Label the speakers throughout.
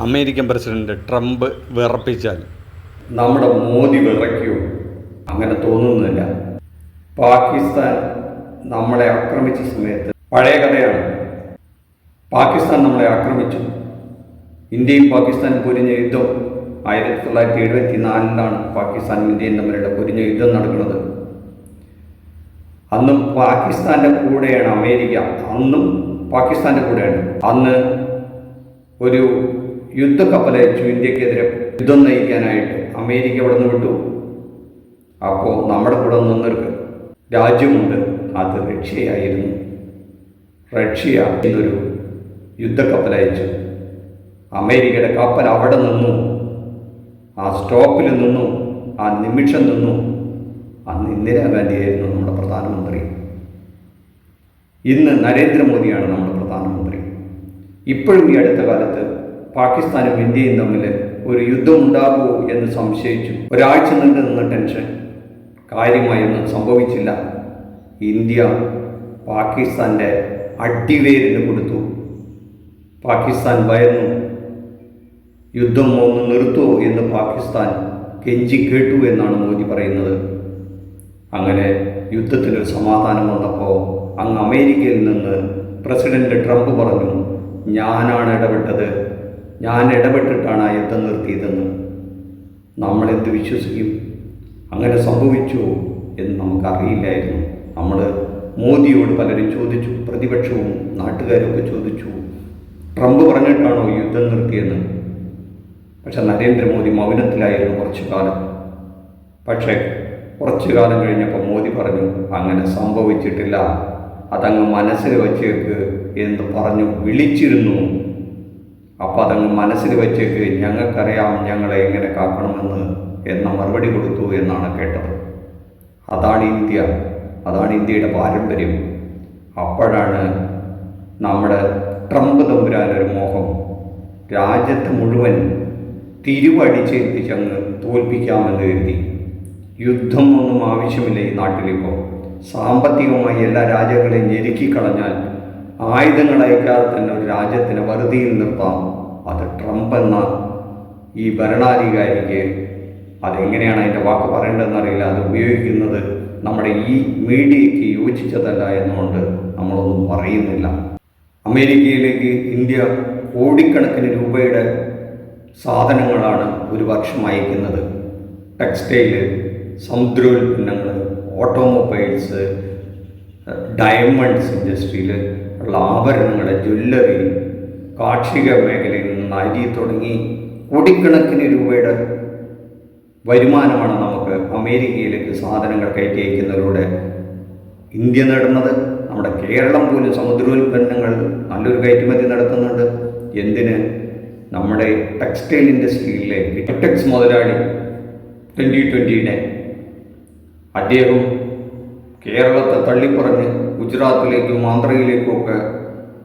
Speaker 1: American president Trump വിറപ്പിച്ചാൽ.
Speaker 2: നമ്മുടെ മോദി വിറയ്ക്കൂ. അങ്ങനെ തോന്നുന്നില്ല. പാകിസ്ഥാൻ നമ്മളെ ആക്രമിച്ച സമയത്ത് പഴയ കഥയാണ്. പാകിസ്ഥാൻ നമ്മളെ ആക്രമിച്ചു. ഇന്ത്യയും പാകിസ്ഥാനും പൊരിഞ്ഞ യുദ്ധം ആയിരത്തി തൊള്ളായിരത്തി എഴുപത്തി നാലിലാണ് പാകിസ്ഥാനും ഇന്ത്യയും തമ്മിലുള്ള പൊരിഞ്ഞ യുദ്ധം നടക്കുന്നത്. അന്നും പാകിസ്ഥാന്റെ കൂടെയാണ് അമേരിക്ക. അന്നും പാകിസ്ഥാന്റെ കൂടെയാണ്. അന്ന് ഒരു യുദ്ധക്കപ്പലയച്ചു ഇന്ത്യക്കെതിരെ യുദ്ധം നയിക്കാനായിട്ട് അമേരിക്ക അവിടെ നിന്ന് വിട്ടു. അപ്പോൾ നമ്മുടെ കൂടെ നിന്നൊരു രാജ്യമുണ്ട്. അത് റഷ്യയായിരുന്നു. റഷ്യ എന്നൊരു യുദ്ധക്കപ്പലയച്ചു അമേരിക്കയുടെ കപ്പൽ അവിടെ നിന്നു. ആ സ്റ്റോപ്പിൽ നിന്നു. ആ നിമിഷം നിന്നു. അന്ന് ഇന്ദിരാഗാന്ധിയായിരുന്നു നമ്മുടെ പ്രധാനമന്ത്രി. ഇന്ന് നരേന്ദ്രമോദിയാണ് നമ്മുടെ പ്രധാനമന്ത്രി. ഇപ്പോഴും ഈ അടുത്ത കാലത്ത് പാകിസ്ഥാനും ഇന്ത്യയും തമ്മിൽ ഒരു യുദ്ധം ഉണ്ടാകുമോ എന്ന് സംശയിച്ചു. ഒരാഴ്ച നീണ്ടു നിന്ന ടെൻഷൻ കാര്യമായൊന്നും സംഭവിച്ചില്ല. ഇന്ത്യ പാകിസ്ഥാന്റെ അടിവേരിന് കൊടുത്തു. പാകിസ്ഥാൻ ഭയന്നു. യുദ്ധം ഒന്ന് നിർത്തുമോ എന്ന് പാകിസ്ഥാൻ കെഞ്ചി കേട്ടു എന്നാണ് മോദി പറയുന്നത്. അങ്ങനെ യുദ്ധത്തിനൊരു സമാധാനം വന്നപ്പോൾ അങ്ങ് അമേരിക്കയിൽ നിന്ന് പ്രസിഡന്റ് ട്രംപ് പറഞ്ഞു ഞാനാണ് ഇടപെട്ടത്. ഞാൻ ഇടപെട്ടിട്ടാണ് ആ യുദ്ധം നിർത്തിയതെന്ന് നമ്മളെന്ത് വിശ്വസിക്കും? അങ്ങനെ സംഭവിച്ചു എന്ന് നമുക്കറിയില്ലായിരുന്നു. നമ്മൾ മോദിയോട് പലരും ചോദിച്ചു പ്രതിപക്ഷവും നാട്ടുകാരൊക്കെ ചോദിച്ചു ട്രംപ് പറഞ്ഞിട്ടാണോ യുദ്ധം നിർത്തിയെന്ന്? പക്ഷെ നരേന്ദ്രമോദി മൗനത്തിലായിരുന്നു കുറച്ചു കാലം. പക്ഷേ കുറച്ചു കാലം കഴിഞ്ഞപ്പോൾ മോദി പറഞ്ഞു അങ്ങനെ സംഭവിച്ചിട്ടില്ല. അതങ്ങ് മനസ്സിൽ വച്ചേക്ക് എന്ന് പറഞ്ഞു വിളിച്ചിരുന്നു. അപ്പോൾ അതങ്ങ് മനസ്സിൽ വെച്ചേക്ക് ഞങ്ങൾക്കറിയാം ഞങ്ങളെ എങ്ങനെ കാക്കണമെന്ന് എന്ന മറുപടി കൊടുത്തു എന്നാണ് കേട്ടത്. അതാണ് ഇന്ത്യ. അതാണ് ഇന്ത്യയുടെ പാരമ്പര്യം. അപ്പോഴാണ് നമ്മുടെ ട്രംപ് തമ്പുരാനൊരു മോഹം രാജ്യത്ത് മുഴുവൻ തിരുവടിച്ചേൽപ്പിച്ചങ്ങ് തോൽപ്പിക്കാമെന്ന് കരുതി. യുദ്ധമൊന്നും ആവശ്യമില്ല ഈ നാട്ടിലിപ്പോൾ. സാമ്പത്തികമായി എല്ലാ രാജ്യങ്ങളെയും ഞെരുക്കിക്കളഞ്ഞാൽ ആയുധങ്ങൾ അയക്കാതെ തന്നെ ഒരു രാജ്യത്തിനെ വറുതിയിൽ നിർത്താം. അത് ട്രംപ് എന്ന ഈ ഭരണാധികാരിക്ക് അതെങ്ങനെയാണ് അതിന്റെ വാക്ക് പറയേണ്ടതെന്നറിയില്ല അത് ഉപയോഗിക്കുന്നത് നമ്മുടെ ഈ മീഡിയയ്ക്ക് യോജിച്ചതല്ല എന്നുകൊണ്ട് നമ്മളൊന്നും പറയുന്നില്ല. അമേരിക്കയിലേക്ക് ഇന്ത്യ കോടിക്കണക്കിന് രൂപയുടെ സാധനങ്ങളാണ് ഒരു വർഷം അയക്കുന്നത്. ടെക്സ്റ്റൈൽ സമുദ്രോൽപ്പന്നങ്ങൾ ഓട്ടോമൊബൈൽസ് ഡയമണ്ട്സ് ഇൻഡസ്ട്രിയിൽ ഉള്ള ആഭരണങ്ങൾ ജ്വല്ലറി കാർഷിക മേഖലയിൽ നിന്ന് അരി തുടങ്ങി കോടിക്കണക്കിന് രൂപയുടെ വരുമാനമാണ് നമുക്ക് അമേരിക്കയിലേക്ക് സാധനങ്ങൾ കയറ്റി അയക്കുന്നതിലൂടെ ഇന്ത്യ നേടുന്നത്. നമ്മുടെ കേരളം പോലും സമുദ്രോൽപ്പന്നങ്ങൾ നല്ലൊരു കയറ്റുമതി നടത്തുന്നുണ്ട്. എന്തിന്? നമ്മുടെ ടെക്സ്റ്റൈൽ ഇൻഡസ്ട്രിയിലെ ടെക്സ് മുതലാളി ട്വന്റി ട്വന്റിയുടെ അദ്ദേഹം കേരളത്തെ തള്ളിപ്പറഞ്ഞ് ഗുജറാത്തിലേക്കും ആന്ധ്രയിലേക്കും ഒക്കെ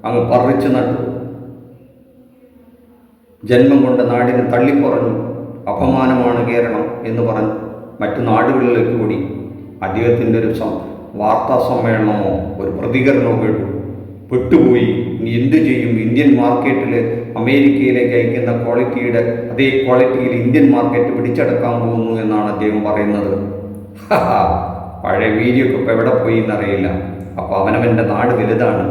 Speaker 2: അങ്ങ് പറിച്ചു നട്ടു. ജന്മം കൊണ്ട് നാടിനെ തള്ളിപ്പറഞ്ഞു. അപമാനമാണ് കേരളം എന്ന് പറഞ്ഞ് മറ്റു നാടുകളിലേക്ക് കൂടി അദ്ദേഹത്തിന്റെ ഒരു വാർത്താ സമ്മേളനമോ ഒരു പ്രതികരണമോ കേട്ടു. പെട്ടുപോയി. ഇനി എന്ത് ചെയ്യും? ഇന്ത്യൻ മാർക്കറ്റിൽ അമേരിക്കയിലേക്ക് അയക്കുന്ന ക്വാളിറ്റിയുടെ അതേ ക്വാളിറ്റിയിൽ ഇന്ത്യൻ മാർക്കറ്റ് പിടിച്ചെടുക്കാൻ പോകുന്നു എന്നാണ് അദ്ദേഹം പറയുന്നത്. പഴയ ഇപ്പോൾ എവിടെ പോയി എന്നറിയില്ല. അപ്പോൾ അവനവന്റെ നാട് വലുതാണ്.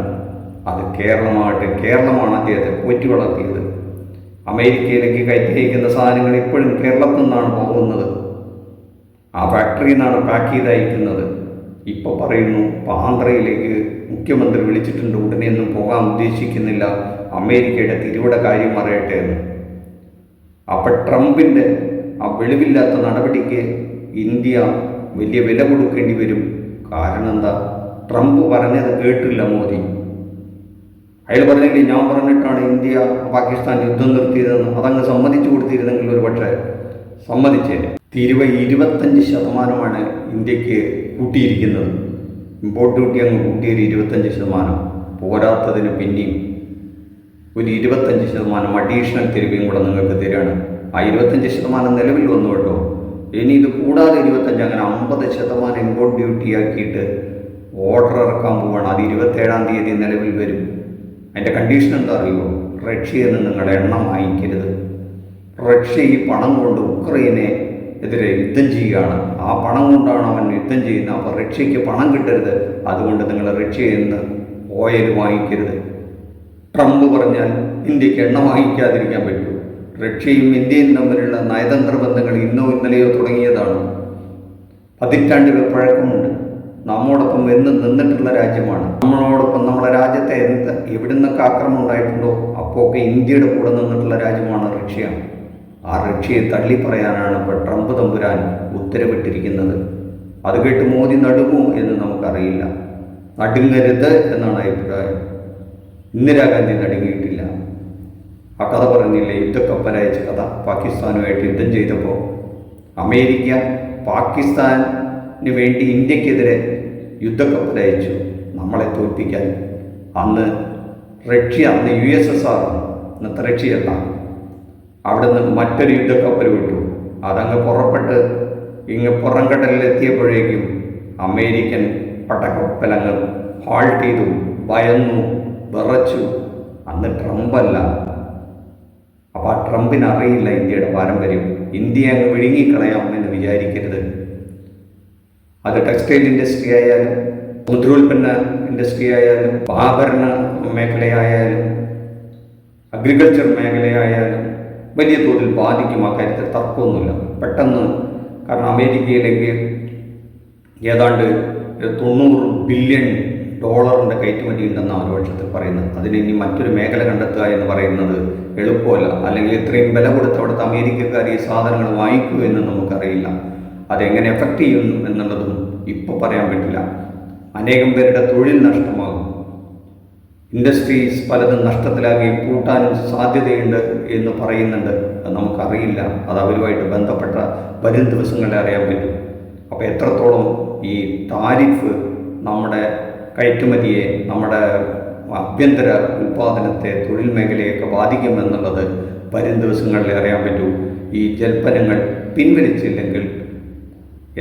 Speaker 2: അത് കേരളമായിട്ട് കേരളമാണ് അദ്ദേഹത്തെ പോറ്റി വളർത്തിയത്. അമേരിക്കയിലേക്ക് കയറ്റി അയക്കുന്ന സാധനങ്ങൾ ഇപ്പോഴും കേരളത്തിൽ നിന്നാണ് പോകുന്നത് ആ ഫാക്ടറിയിൽ നിന്നാണ് പാക്ക് ചെയ്ത് അയക്കുന്നത് ഇപ്പോൾ പറയുന്നു ഇപ്പോൾ ആന്ധ്രയിലേക്ക് മുഖ്യമന്ത്രി വിളിച്ചിട്ടുണ്ട് ഉടനെയൊന്നും പോകാൻ ഉദ്ദേശിക്കുന്നില്ല. അമേരിക്കയുടെ തിരുവിടെ കാര്യം അറിയട്ടെ എന്ന്. അപ്പം ട്രംപിന്റെ ആ വെളിവില്ലാത്ത നടപടിക്ക് ഇന്ത്യ വലിയ വില കൊടുക്കേണ്ടി വരും. കാരണം എന്താ? ട്രംപ് പറഞ്ഞത് കേട്ടില്ല മോദി. അയാൾ പറഞ്ഞെങ്കിൽ ഞാൻ പറഞ്ഞിട്ടാണ് ഇന്ത്യ പാകിസ്ഥാൻ യുദ്ധം നിർത്തിയതെന്ന് അതങ്ങ് സമ്മതിച്ചു കൊടുത്തിരുന്നെങ്കിൽ ഒരു പക്ഷേ സമ്മതിച്ചേനെ തിരുവ ഇരുപത്തഞ്ച് ശതമാനമാണ് ഇന്ത്യയ്ക്ക് കൂട്ടിയിരിക്കുന്നത്. ഇമ്പോർട്ട് ഡ്യൂട്ടി അങ്ങ് കൂട്ടിയൊരു ഇരുപത്തഞ്ച് ശതമാനം. പോരാത്തതിന് പിന്നെയും ഒരു ഇരുപത്തഞ്ച് ശതമാനം അഡീഷണൽ തിരുവിയും കൂടെ നിങ്ങൾക്ക് തരികയാണ് ആ ഇരുപത്തഞ്ച് ശതമാനം നിലവിൽ വന്നു കേട്ടോ. ഇനി ഇത് കൂടാതെ ഇരുപത്തഞ്ച് അങ്ങനെ അമ്പത് ശതമാനം ഇമ്പോർട്ട് ഡ്യൂട്ടി ആക്കിയിട്ട് ഓർഡർ ഇറക്കാൻ പോവാണ്. അത് ഇരുപത്തേഴാം തീയതി നിലവിൽ വരും. അതിന്റെ കണ്ടീഷൻ എന്താ അറിയുമോ റഷ്യയിൽ നിന്ന് നിങ്ങൾ എണ്ണം വാങ്ങിക്കരുത്. റഷ്യ ഈ പണം കൊണ്ട് ഉക്രൈനെ എതിരെ യുദ്ധം ചെയ്യുകയാണ്. ആ പണം കൊണ്ടാണ് അവൻ യുദ്ധം ചെയ്യുന്നത്. അപ്പോൾ റഷ്യയ്ക്ക് പണം കിട്ടരുത്. അതുകൊണ്ട് നിങ്ങൾ റഷ്യയിൽ നിന്ന് ഓയിൽ വാങ്ങിക്കരുത്. ട്രംപ് പറഞ്ഞാൽ ഇന്ത്യയ്ക്ക് എണ്ണ വാങ്ങിക്കാതിരിക്കാൻ പറ്റൂ. റഷ്യയും ഇന്ത്യയും തമ്മിലുള്ള നയതന്ത്ര ബന്ധങ്ങൾ ഇന്നോ ഇന്നലെയോ തുടങ്ങിയതാണ്. പതിറ്റാണ്ടുകൾ പഴക്കമുണ്ട്. നമ്മോടൊപ്പം എന്ന് നിന്നിട്ടുള്ള രാജ്യമാണ്. നമ്മളോടൊപ്പം നമ്മുടെ രാജ്യത്തെ എന്ത് എവിടെ നിന്നൊക്കെ ആക്രമണം ഉണ്ടായിട്ടുണ്ടോ അപ്പോൾ ഒക്കെ ഇന്ത്യയുടെ കൂടെ നിന്നിട്ടുള്ള രാജ്യമാണ് റഷ്യ. ആ റഷ്യയെ തള്ളി പറയാനാണ് ഇപ്പോൾ ട്രംപ് തമ്പുരാൻ ഉത്തരവിട്ടിരിക്കുന്നത്. അത് കേട്ട് മോദി നടുമോ എന്ന് നമുക്കറിയില്ല. നടുങ്ങരുത് എന്നാണ് അഭിപ്രായം. ഇന്ദിരാഗാന്ധി നടുങ്ങിയിട്ടില്ല. ആ കഥ പറഞ്ഞില്ലേ യുദ്ധക്കപ്പലയച്ച കഥ പാകിസ്ഥാനുമായിട്ട് യുദ്ധം ചെയ്തപ്പോൾ അമേരിക്ക പാകിസ്ഥാന് വേണ്ടി ഇന്ത്യക്കെതിരെ യുദ്ധക്കപ്പലയച്ചു നമ്മളെ തോൽപ്പിക്കാൻ അന്ന് റഷ്യ അന്ന് യു എസ് എസ് ആർ ഇന്നത്തെ റഷ്യയല്ല. അവിടെ നിന്ന് മറ്റൊരു യുദ്ധക്കപ്പൽ വിട്ടു. അതങ്ങ് പുറപ്പെട്ട് ഇങ്ങ് പുറംകടലിലെത്തിയപ്പോഴേക്കും അമേരിക്കൻ പട്ടക്കപ്പലങ്ങൾ ഹാൾട്ട് ചെയ്തു ഭയന്നു വിറച്ചു. അന്ന് ട്രംപല്ല. അപ്പോൾ ആ ട്രംപിനറിയില്ല ഇന്ത്യയുടെ പാരമ്പര്യം. ഇന്ത്യ അങ്ങ് വിഴുങ്ങിക്കളയാം എന്ന് വിചാരിക്കരുത്. അത് ടെക്സ്റ്റൈൽ ഇൻഡസ്ട്രി ആയാലും മുദ്രോൽപ്പന്ന ഇൻഡസ്ട്രി ആയാലും ആഭരണ മേഖലയായാലും അഗ്രികൾച്ചർ മേഖലയായാലും വലിയ തോതിൽ ബാധിക്കും ആ കാര്യത്തിൽ. തർക്കമൊന്നുമില്ല. പെട്ടെന്ന് കാരണം അമേരിക്കയിലേക്ക് ഏതാണ്ട് തൊണ്ണൂറ് ബില്യൺ ഡോളറിന്റെ കയറ്റുമതി ഉണ്ടെന്നാണ് ഒരു പക്ഷത്തിൽ പറയുന്നത്. അതിന് ഇനി മറ്റൊരു മേഖല കണ്ടെത്തുക എന്ന് പറയുന്നത് എളുപ്പമല്ല. അല്ലെങ്കിൽ ഇത്രയും വില കൊടുത്ത് അവിടുത്തെ അമേരിക്കക്കാർ ഈ സാധനങ്ങൾ വാങ്ങിക്കൂ എന്ന് നമുക്കറിയില്ല. അതെങ്ങനെ എഫക്റ്റ് ചെയ്യുന്നു എന്നുള്ളതും ഇപ്പോൾ പറയാൻ പറ്റില്ല. അനേകം പേരുടെ തൊഴിൽ നഷ്ടമാകും ഇൻഡസ്ട്രീസ് പലതും നഷ്ടത്തിലാകുകയും കൂട്ടാനും സാധ്യതയുണ്ട് എന്ന് പറയുന്നുണ്ട്. നമുക്കറിയില്ല. അത് അവരുമായിട്ട് ബന്ധപ്പെട്ട വരും ദിവസങ്ങളിൽ അറിയാൻ പറ്റും. അപ്പോൾ എത്രത്തോളം ഈ താരിഫ് നമ്മുടെ കയറ്റുമതിയെ നമ്മുടെ ആഭ്യന്തര ഉൽപ്പാദനത്തെ തൊഴിൽ മേഖലയൊക്കെ ബാധിക്കുമെന്നുള്ളത് വരും ദിവസങ്ങളിൽ അറിയാൻ പറ്റൂ. ഈ ജൽപ്പനങ്ങൾ പിൻവലിച്ചില്ലെങ്കിൽ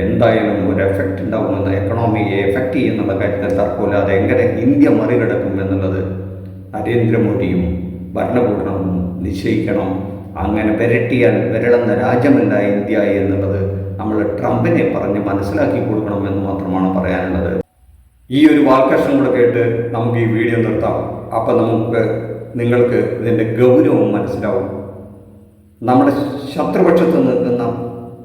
Speaker 2: എന്തായാലും ഒരു എഫക്റ്റ് ഉണ്ടാകുമെന്ന് എക്കണോമിയെ എഫക്റ്റ് ചെയ്യുന്നുള്ള കാര്യത്തിൽ തർക്കമില്ലാതെ എങ്ങനെ ഇന്ത്യ മറികടക്കും എന്നുള്ളത് നരേന്ദ്രമോദിയും ഭരണകൂടവും നിശ്ചയിക്കണം. അങ്ങനെ പെരട്ടിയാൽ വിരളുന്ന രാജ്യമല്ല ഇന്ത്യ എന്നുള്ളത് നമ്മൾ ട്രംപിനെ പറഞ്ഞ് മനസ്സിലാക്കി കൊടുക്കണമെന്ന് മാത്രമാണ് പറയാനുള്ളത്. ഈ ഒരു വാൽക്കർഷം കൂടെ കേട്ട് നമുക്ക് ഈ വീഡിയോ നിർത്താം. അപ്പം നമുക്ക് നിങ്ങൾക്ക് ഇതിന്റെ ഗൗരവം മനസ്സിലാവും. നമ്മുടെ ശത്രുപക്ഷത്ത് നിൽക്കുന്ന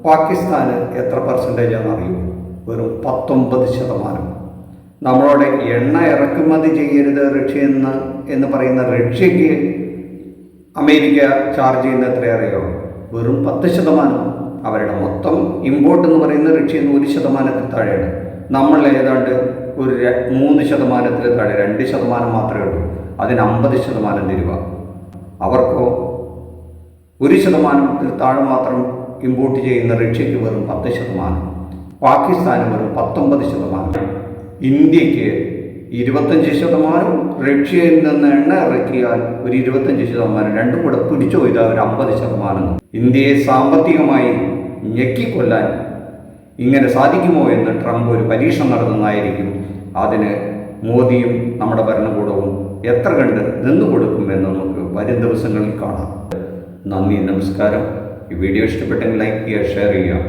Speaker 2: പാകിസ്ഥാന് എത്ര പെർസെന്റേജ് ആണെന്ന് അറിയൂ? വെറും പത്തൊമ്പത് ശതമാനം. നമ്മളോട് എണ്ണ ഇറക്കുമതി ചെയ്യരുത് റഷ്യ എന്ന് എന്ന് പറയുന്ന റഷ്യക്ക് അമേരിക്ക ചാർജ് ചെയ്യുന്ന എത്ര അറിയോ? വെറും പത്ത് ശതമാനം. അവരുടെ മൊത്തം ഇമ്പോർട്ട് എന്ന് പറയുന്ന റഷ്യ ഒരു ശതമാനത്തിൽ താഴെയാണ്. നമ്മൾ ഏതാണ്ട് ഒരു മൂന്ന് ശതമാനത്തിൽ താഴെ രണ്ട് ശതമാനം മാത്രമേ ഉള്ളൂ. അതിന് അമ്പത് ശതമാനം തരുക. അവർക്കോ ഒരു ശതമാനത്തിൽ താഴെ മാത്രം ഇമ്പോർട്ട് ചെയ്യുന്ന റഷ്യക്ക് വെറും പത്ത് ശതമാനം പാകിസ്ഥാന് വെറും പത്തൊമ്പത് ശതമാനം. ഇന്ത്യയ്ക്ക് ഇരുപത്തഞ്ച് ശതമാനം റഷ്യയിൽ നിന്ന് എണ്ണ ഇറക്കിയാൽ ഒരു ഇരുപത്തഞ്ച് ശതമാനം. രണ്ടും കൂടെ പിടിച്ചു പോയത് ഒരു അമ്പത് ശതമാനം. ഇന്ത്യയെ സാമ്പത്തികമായി ഞെക്കിക്കൊല്ലാൻ ഇങ്ങനെ സാധിക്കുമോ എന്ന് ട്രംപ് ഒരു പരീക്ഷണം നടത്തുന്നതായിരിക്കും. അതിന് മോദിയും നമ്മുടെ ഭരണകൂടവും എത്ര കണ്ട് നിന്നു കൊടുക്കുമെന്ന് നമുക്ക് വരും ദിവസങ്ങളിൽ കാണാം. നന്ദി നമസ്കാരം. ഈ വീഡിയോ ഇഷ്ടപ്പെട്ടെങ്കിൽ ലൈക്ക് ചെയ്യുക ഷെയർ ചെയ്യുക.